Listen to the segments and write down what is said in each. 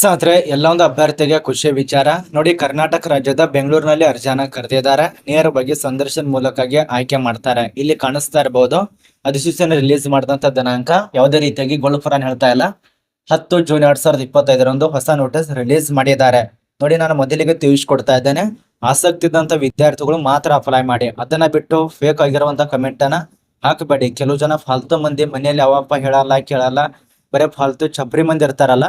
ಸಾದ್ರೆ ಎಲ್ಲ ಒಂದು ಅಭ್ಯರ್ಥಿಗೆ ಖುಷಿ ವಿಚಾರ. ನೋಡಿ, ಕರ್ನಾಟಕ ರಾಜ್ಯದ ಬೆಂಗಳೂರಿನಲ್ಲಿ ಅರ್ಜಿಯನ್ನ ಕರೆದಿದ್ದಾರೆ. ನೇರವಾಗಿ ಸಂದರ್ಶನ ಮೂಲಕವಾಗಿ ಆಯ್ಕೆ ಮಾಡ್ತಾರೆ. ಇಲ್ಲಿ ಕಾಣಿಸ್ತಾ ಇರಬಹುದು ಅಧಿಸೂಚನೆ ರಿಲೀಸ್ ಮಾಡಿದಂತ ದಿನಾಂಕ. ಯಾವುದೇ ರೀತಿಯಾಗಿ ಗೋಲ್ಫುರಾನ್ ಹೇಳ್ತಾ ಇಲ್ಲ. ಹತ್ತು ಜೂನ್ ಎರಡ್ ಸಾವಿರದ ಇಪ್ಪತ್ತೈದರಂದು ಹೊಸ ನೋಟಿಸ್ ರಿಲೀಸ್ ಮಾಡಿದ್ದಾರೆ. ನೋಡಿ, ನಾನು ಮೊದಲಿಗೆ ತಿಳಿಸ್ಕೊಡ್ತಾ ಇದ್ದೇನೆ. ಆಸಕ್ತಿ ಇದ್ದಂತ ವಿದ್ಯಾರ್ಥಿಗಳು ಮಾತ್ರ ಅಪ್ಲೈ ಮಾಡಿ. ಅದನ್ನ ಬಿಟ್ಟು ಫೇಕ್ ಆಗಿರುವಂತ ಕಮೆಂಟ್ ಅನ್ನ ಹಾಕಬೇಡಿ. ಕೆಲವು ಜನ ಫಾಲ್ತು ಮಂದಿ ಮನೆಯಲ್ಲಿ ಅವಪ್ಪ ಹೇಳಲ್ಲ, ಕೇಳಲ್ಲ. ಬರೇ ಫಾಲ್ತು ಚಬ್ರಿ ಮಂದಿ ಇರ್ತಾರಲ್ಲ.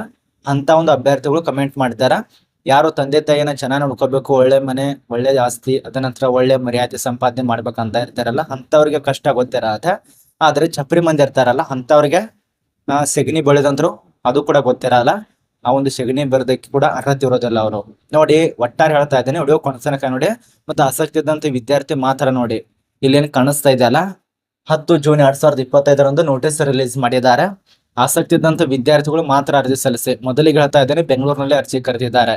ಅಂತ ಒಂದು ಅಭ್ಯರ್ಥಿಗಳು ಕಮೆಂಟ್ ಮಾಡಿದಾರ ಯಾರು ತಂದೆ ತಾಯಿನ ಚೆನ್ನಾಗಿ ನೋಡ್ಕೋಬೇಕು, ಒಳ್ಳೆ ಮನೆ, ಒಳ್ಳೆ ಆಸ್ತಿ, ಅದ ನಂತರ ಒಳ್ಳೆ ಮರ್ಯಾದೆ ಸಂಪಾದನೆ ಮಾಡ್ಬೇಕಂತ ಇರ್ತಾರಲ್ಲ ಅಂತವ್ರಿಗೆ ಕಷ್ಟ ಗೊತ್ತಿರತ್ತೆ. ಆದ್ರೆ ಚಪ್ರಿ ಮಂದಿ ಇರ್ತಾರಲ್ಲ ಅಂತವ್ರಿಗೆ ಸೆಗಣಿ ಬೆಳೆದಂದ್ರು ಅದು ಕೂಡ ಗೊತ್ತಿರಲ್ಲ. ಆ ಒಂದು ಸೆಗಣಿ ಬರೋದಕ್ಕೆ ಕೂಡ ಅರ್ಹತೆ ಇರೋದಿಲ್ಲ ಅವರು. ನೋಡಿ, ಒಟ್ಟಾರೆ ಹೇಳ್ತಾ ಇದ್ದೇನೆ ವಿಡಿಯೋ ಕೊನೆತನಕ ನೋಡಿ, ಮತ್ತೆ ಆಸಕ್ತಿ ಇದ್ದಂತ ವಿದ್ಯಾರ್ಥಿ ಮಾತ್ರ ನೋಡಿ. ಇಲ್ಲೇನು ಕಾಣಿಸ್ತಾ ಇದೆಯಲ್ಲ, ಹತ್ತು ಜೂನ್ ಎರಡ್ ಸಾವಿರದ ಇಪ್ಪತ್ತೈದರಂದು ನೋಟಿಸ್ ರಿಲೀಸ್ ಮಾಡಿದ್ದಾರೆ. ಆಸಕ್ತಿ ಇದ್ದಂತ ವಿದ್ಯಾರ್ಥಿಗಳು ಮಾತ್ರ ಅರ್ಜಿ ಸಲ್ಲಿಸಿ. ಮೊದಲಿಗೆ ಹೇಳ್ತಾ ಇದ್ದೇನೆ, ಬೆಂಗಳೂರಿನಲ್ಲಿ ಅರ್ಜಿ ಕರೆದಿದ್ದಾರೆ.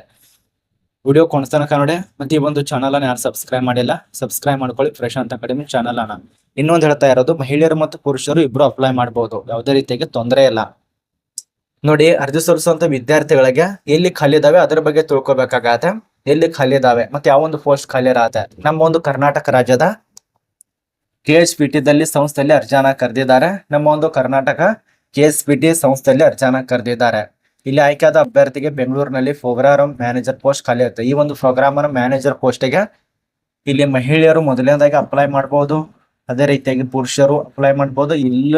ವಿಡಿಯೋ ಕೊನೆತನಕ ನೋಡಿ. ಮತ್ತೆ ಈ ಒಂದು ಚಾನಲ್ ಅನ್ನ ಯಾರು ಸಬ್ಸ್ಕ್ರೈಬ್ ಮಾಡಿಲ್ಲ ಸಬ್ಸ್ಕ್ರೈಬ್ ಮಾಡ್ಕೊಳ್ಳಿ. ಪ್ರಶಾಂತ್ ಅಕಾಡೆಮಿ ಚಾನಲ್ ಅನ್ನ. ಇನ್ನೊಂದು ಹೇಳ್ತಾ ಇರೋದು, ಮಹಿಳೆಯರು ಮತ್ತು ಪುರುಷರು ಇಬ್ರು ಅಪ್ಲೈ ಮಾಡಬಹುದು ಯಾವುದೇ ರೀತಿಯಾಗಿ ತೊಂದರೆ ಇಲ್ಲ. ನೋಡಿ, ಅರ್ಜಿ ಸಲ್ಲಿಸುವಂತ ವಿದ್ಯಾರ್ಥಿಗಳಿಗೆ ಎಲ್ಲಿ ಖಾಲಿ ಇದಾವೆ, ಅದ್ರ ಬಗ್ಗೆ ತಿಳ್ಕೊಬೇಕಾಗತ್ತೆ. ಎಲ್ಲಿ ಖಾಲಿ ಇದಾವೆ, ಮತ್ತೆ ಯಾವ ಒಂದು ಪೋಸ್ಟ್ ಖಾಲಿ ಇರತ್ತೆ. ನಮ್ಮ ಒಂದು ಕರ್ನಾಟಕ ರಾಜ್ಯದ ಕೆ ಎಚ್ ಪಿ ಟಿ ದಲ್ಲಿ ಸಂಸ್ಥೆಯಲ್ಲಿ ಅರ್ಜಿಯನ್ನ ಕರೆದಿದ್ದಾರೆ. ನಮ್ಮ ಒಂದು Karnataka K S P T ಸಂಸ್ಥೆಯಲ್ಲಿ ಅರ್ಜಿಯನ್ನ ಕರೆದಿದ್ದಾರೆ. ಇಲ್ಲಿ ಆಯ್ಕೆಯಾದ ಅಭ್ಯರ್ಥಿಗೆ ಬೆಂಗಳೂರಿನಲ್ಲಿ ಪ್ರೋಗ್ರಾಮ್ ಮ್ಯಾನೇಜರ್ ಪೋಸ್ಟ್ ಖಾಲಿ ಇರುತ್ತೆ ಈ ಒಂದು ಪ್ರೋಗ್ರಾಮ್ ಮ್ಯಾನೇಜರ್ ಪೋಸ್ಟಿಗೆ ಇಲ್ಲಿ ಮಹಿಳೆಯರು ಮೊದಲನೇದಾಗಿ ಅಪ್ಲೈ ಮಾಡಬಹುದು ಅದೇ ರೀತಿಯಾಗಿ ಪುರುಷರು ಅಪ್ಲೈ ಮಾಡಬಹುದು ಇಲ್ಲ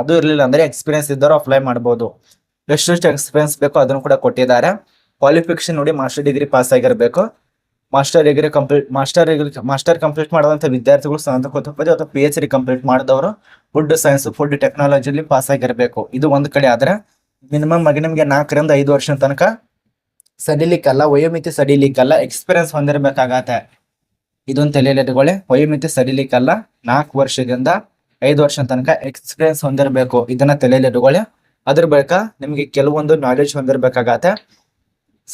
ಅದು ಇರಲಿಲ್ಲ ಅಂದ್ರೆ ಎಕ್ಸ್ಪೀರಿಯನ್ಸ್ ಇದ್ದವರು ಅಪ್ಲೈ ಮಾಡಬಹುದು ಎಷ್ಟೆಷ್ಟು ಎಕ್ಸ್ಪೀರಿಯನ್ಸ್ ಬೇಕೋ ಅದನ್ನು ಕೂಡ ಕೊಟ್ಟಿದ್ದಾರೆ. ಕ್ವಾಲಿಫಿಕೇಶನ್ ನೋಡಿ ಮಾಸ್ಟರ್ ಡಿಗ್ರಿ ಪಾಸ್ ಆಗಿರಬೇಕು. Master degree complete master degree master complete ಮಾಡಿದಂಥ ವಿದ್ಯಾರ್ಥಿಗಳು ಸ್ನಾತಕೋತ್ತರ ಅಥವಾ ಪಿ ಎಚ್ ಡಿ ಕಂಪ್ಲೀಟ್ ಮಾಡಿದವರು ಫುಡ್ ಸೈನ್ಸ್ ಫುಡ್ ಟೆಕ್ನಾಲಜಿಯಲ್ಲಿ ಪಾಸ್ ಆಗಿರಬೇಕು. ಇದು ಒಂದು ಕಡೆ ಆದ್ರೆ ಮಿನಿಮಮ್ ಆಗಿ ನಿಮಗೆ ನಾಲ್ಕರಿಂದ ಐದು ವರ್ಷದ ತನಕ ಸಡಿಲಿಕ್ಕಲ್ಲ, ವಯೋಮಿತಿ ಸಡಿಲಿಕ್ಕಲ್ಲ ಎಕ್ಸ್ಪೀರಿಯನ್ಸ್ ಹೊಂದಿರಬೇಕಾಗತ್ತೆ. ಇದೊಂದು ತಲೆಯಲ್ಲಿ ವಯೋಮಿತಿ ಸಡಿಲಿಕ್ಕಲ್ಲ, ನಾಲ್ಕು ವರ್ಷದಿಂದ ಐದು ವರ್ಷದ ತನಕ ಎಕ್ಸ್ಪೀರಿಯನ್ಸ್ ಹೊಂದಿರಬೇಕು. ಇದನ್ನ ತಲೆಯಲ್ಲಿ ಇಟ್ಕೊಳ್ಳಿ ಅದ್ರ ಬಳಿಕ ನಿಮಗೆ ಕೆಲವೊಂದು ನಾಲೆಡ್ಜ್ ಹೊಂದಿರಬೇಕಾಗತ್ತೆ.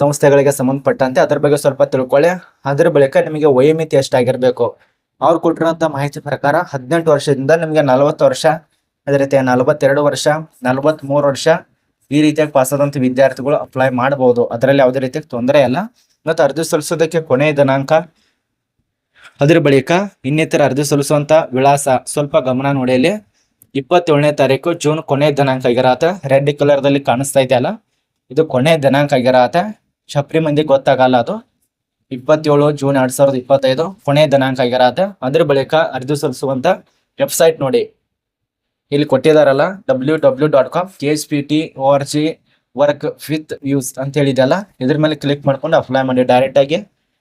ಸಂಸ್ಥೆಗಳಿಗೆ ಸಂಬಂಧಪಟ್ಟಂತೆ ಅದ್ರ ಬಗ್ಗೆ ಸ್ವಲ್ಪ ತಿಳ್ಕೊಳ್ಳಿ. ಅದ್ರ ಬಳಿಕ ನಿಮಗೆ ವಯೋಮಿತಿ ಎಷ್ಟಾಗಿರ್ಬೇಕು. ಅವ್ರು ಕೊಟ್ಟಿರೋಂಥ ಮಾಹಿತಿ ಪ್ರಕಾರ ಹದಿನೆಂಟು ವರ್ಷದಿಂದ ನಿಮಗೆ ನಲವತ್ತು ವರ್ಷ, ಅದೇ ರೀತಿ ನಲವತ್ತೆರಡು ವರ್ಷ ನಲವತ್ತ್ ಮೂರು ವರ್ಷ ಈ ರೀತಿಯಾಗಿ ಪಾಸಾದಂಥ ವಿದ್ಯಾರ್ಥಿಗಳು ಅಪ್ಲೈ ಮಾಡಬಹುದು ಅದರಲ್ಲಿ ಯಾವುದೇ ರೀತಿಯ ತೊಂದರೆ ಇಲ್ಲ. ಮತ್ತು ಅರ್ಜಿ ಸಲ್ಲಿಸೋದಕ್ಕೆ ಕೊನೆಯ ದಿನಾಂಕ. ಅದ್ರ ಬಳಿಕ ಇನ್ನಿತರ ಅರ್ಜಿ ಸಲ್ಲಿಸುವಂತ ವಿಳಾಸ ಸ್ವಲ್ಪ ಗಮನ ನೋಡಿಯಲ್ಲಿ ಇಪ್ಪತ್ತೇಳನೇ ತಾರೀಕು ಜೂನ್ ಕೊನೆಯ ದಿನಾಂಕ ಆಗಿರತ್ತೆ. ರೆಡ್ ಕಲರ್ ದಲ್ಲಿ ಕಾಣಿಸ್ತಾ ಇದೆಯಲ್ಲ? ಇದು ಕೊನೆಯ ದಿನಾಂಕ ಆಗಿರತ್ತೆ. ಚಪ್ರಿ ಮಂದಿ ಗೊತ್ತಾಗಲ್ಲ ಅದು. ಇಪ್ಪತ್ತೇಳು ಜೂನ್ ಎರಡ್ ಸಾವಿರದ ಇಪ್ಪತ್ತೈದು ಕೊನೆಯ ದಿನಾಂಕ ಆಗಿರತ್ತೆ ಅದ್ರ ಬಳಿಕ ಅರ್ಜಿ ಸಲ್ಲಿಸುವಂತ ವೆಬ್ಸೈಟ್ ನೋಡಿ. ಇಲ್ಲಿ ಕೊಟ್ಟಿದಾರಲ್ಲ W W dot com K S P T O R G work with views ಅಂತ ಹೇಳಿದೆಲ್ಲ ಇದ್ರ ಮೇಲೆ ಕ್ಲಿಕ್ ಮಾಡ್ಕೊಂಡು ಅಪ್ಲೈ ಮಾಡಿ ಡೈರೆಕ್ಟ್ ಆಗಿ.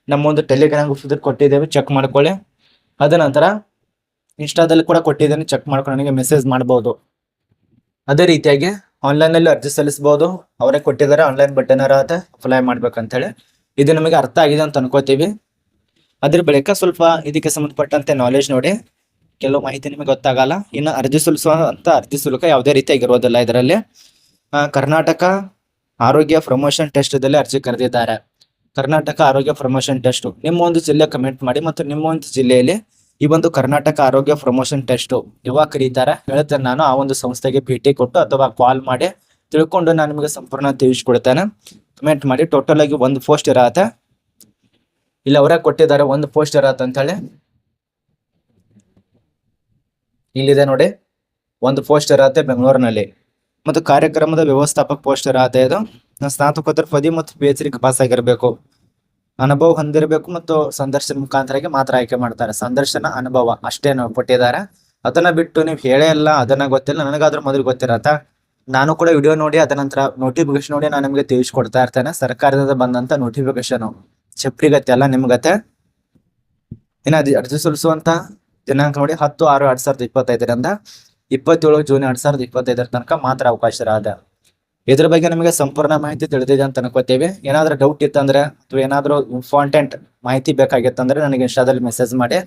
ನಮ್ಮ ಒಂದು ಟೆಲಿಗ್ರಾಮ್ ಗ್ರೂಪ್ ಕೊಟ್ಟಿದ್ದೇವೆ ಚೆಕ್ ಮಾಡ್ಕೊಳ್ಳಿ. ಅದ ನಂತರ ಇನ್ಸ್ಟಾದಲ್ಲಿ ಕೂಡ ಕೊಟ್ಟಿದ್ದೇನೆ ಚೆಕ್ ಮಾಡ್ಕೊಂಡು ನನಗೆ ಮೆಸೇಜ್ ಮಾಡ್ಬೋದು. ಅದೇ ರೀತಿಯಾಗಿ ಆನ್ಲೈನ್ ಅಲ್ಲಿ ಅರ್ಜಿ ಸಲ್ಲಿಸಬಹುದು ಅವರೇ ಕೊಟ್ಟಿದ್ದಾರೆ. ಆನ್ಲೈನ್ ಬಟನ್ ಇರತ್ತೆ ಅಪ್ಲೈ ಮಾಡ್ಬೇಕಂತೇಳಿ. ಇದು ನಮಗೆ ಅರ್ಥ ಆಗಿದೆ ಅಂತ ಅನ್ಕೋತೀವಿ. ಅದ್ರ ಬಳಿಕ ಸ್ವಲ್ಪ ಇದಕ್ಕೆ ಸಂಬಂಧಪಟ್ಟಂತೆ ನಾಲೆಜ್ ನೋಡಿ. ಕೆಲವು ಮಾಹಿತಿ ನಿಮಗೆ ಗೊತ್ತಾಗಲ್ಲ. ಇನ್ನು ಅರ್ಜಿ ಸಲ್ಲಿಸುವಂತ ಅರ್ಜಿ ಶುಲ್ಕ ಯಾವುದೇ ರೀತಿಯಾಗಿರೋದಿಲ್ಲ ಇದರಲ್ಲಿ. ಕರ್ನಾಟಕ ಆರೋಗ್ಯ ಪ್ರಮೋಷನ್ ಟೆಸ್ಟ್ ದಲ್ಲಿ ಅರ್ಜಿ ಕರೆದಿದ್ದಾರೆ. ಕರ್ನಾಟಕ ಆರೋಗ್ಯ ಪ್ರಮೋಷನ್ ಟೆಸ್ಟ್ ನಿಮ್ಮ ಒಂದು ಜಿಲ್ಲೆ ಕಮೆಂಟ್ ಮಾಡಿ ಮತ್ತು ನಿಮ್ಮ ಒಂದು ಜಿಲ್ಲೆಯಲ್ಲಿ ಈ ಒಂದು ಕರ್ನಾಟಕ ಆರೋಗ್ಯ ಪ್ರಮೋಷನ್ ಟೆಸ್ಟ್ ಯುವಾ ಕರೀತಾರೆ ಹೇಳ್ತೇನೆ ನಾನು ಆ ಒಂದು ಸಂಸ್ಥೆಗೆ ಭೇಟಿ ಕೊಟ್ಟು ಅಥವಾ ಕಾಲ್ ಮಾಡಿ ತಿಳ್ಕೊಂಡು ನಾನು ನಿಮಗೆ ಸಂಪೂರ್ಣ ತಿಳಿಸ್ಕೊಡ್ತೇನೆ. ಕಮೆಂಟ್ ಮಾಡಿ ಟೋಟಲ್ ಆಗಿ ಒಂದು ಪೋಸ್ಟ್ ಇರತ್ತೆ. ಇಲ್ಲಿ ಅವರೇ ಕೊಟ್ಟಿದ್ದಾರೆ, ಒಂದು ಪೋಸ್ಟ್ ಇರತ್ತೆ ಅಂತ ಹೇಳಿ. ಇಲ್ಲಿದೆ ನೋಡಿ, ಒಂದು ಪೋಸ್ಟ್ ಇರತ್ತೆ ಬೆಂಗಳೂರಿನಲ್ಲಿ. ಮತ್ತು ಕಾರ್ಯಕ್ರಮದ ವ್ಯವಸ್ಥಾಪಕ ಪೋಸ್ಟ್ ಇರತ್ತೆ ಇದು. ಸ್ನಾತಕೋತ್ತರ ಪದವಿ ಮತ್ತು ಪಿ ಎಚ್ ಡಿ ಪಾಸ್ ಆಗಿರಬೇಕು. ಅನುಭವ ಹೊಂದಿರಬೇಕು ಮತ್ತು ಸಂದರ್ಶನ ಮುಖಾಂತರಕ್ಕೆ ಮಾತ್ರ ಆಯ್ಕೆ ಮಾಡ್ತಾರೆ. ಸಂದರ್ಶನ, ಅನುಭವ ಅಷ್ಟೇ ನಾವು ಅದನ್ನ ಬಿಟ್ಟು ನೀವು ಹೇಳೇ ಇಲ್ಲ, ಅದನ್ನ ಗೊತ್ತಿಲ್ಲ, ನನಗಾದ್ರೂ ಮೊದಲು ಗೊತ್ತಿರತ್ತ? ನಾನು ಕೂಡ ವಿಡಿಯೋ ನೋಡಿ, ಅದ ನಂತರ ನೋಟಿಫಿಕೇಶನ್ ನೋಡಿ ನಾನು ನಿಮಗೆ ತಿಳಿಸ್ಕೊಡ್ತಾ ಇರ್ತೇನೆ. ಸರ್ಕಾರದಿಂದ ಬಂದಂತ ನೋಟಿಫಿಕೇಶನ್ ಚಪ್ರಿಗತ್ತೆ ಎಲ್ಲ ನಿಮ್ಗತ್ತೆ ಇನ್ನು ಅದು ಅರ್ಜಿ ಸಲ್ಲಿಸುವಂತ ದಿನಾಂಕ ನೋಡಿ, ಹತ್ತು ಆರು ಎರಡ್ ಸಾವಿರದ ಇಪ್ಪತ್ತೈದರಿಂದ ಇಪ್ಪತ್ತೇಳು ಜೂನ್ ಎರಡ್ ಸಾವಿರದ ಇಪ್ಪತ್ತೈದರ ತನಕ ಮಾತ್ರ ಅವಕಾಶ ಇರದ. ಇದ್ರ ಬಗ್ಗೆ ನಮಗೆ ಸಂಪೂರ್ಣ ಮಾಹಿತಿ ತಿಳಿದಿದೆ ಅಂತ ಅನ್ಕೋತೀವಿ. ಏನಾದ್ರೂ ಡೌಟ್ ಇತ್ತಂದ್ರೆ ಅಥವಾ ಏನಾದ್ರೂ ಇಂಪಾರ್ಟೆಂಟ್ ಮಾಹಿತಿ ಬೇಕಾಗಿತ್ತಂದ್ರೆ ನನಗೆ ಇನ್ಸ್ಟಾದಲ್ಲಿ ಮೆಸೇಜ್ ಮಾಡಿ.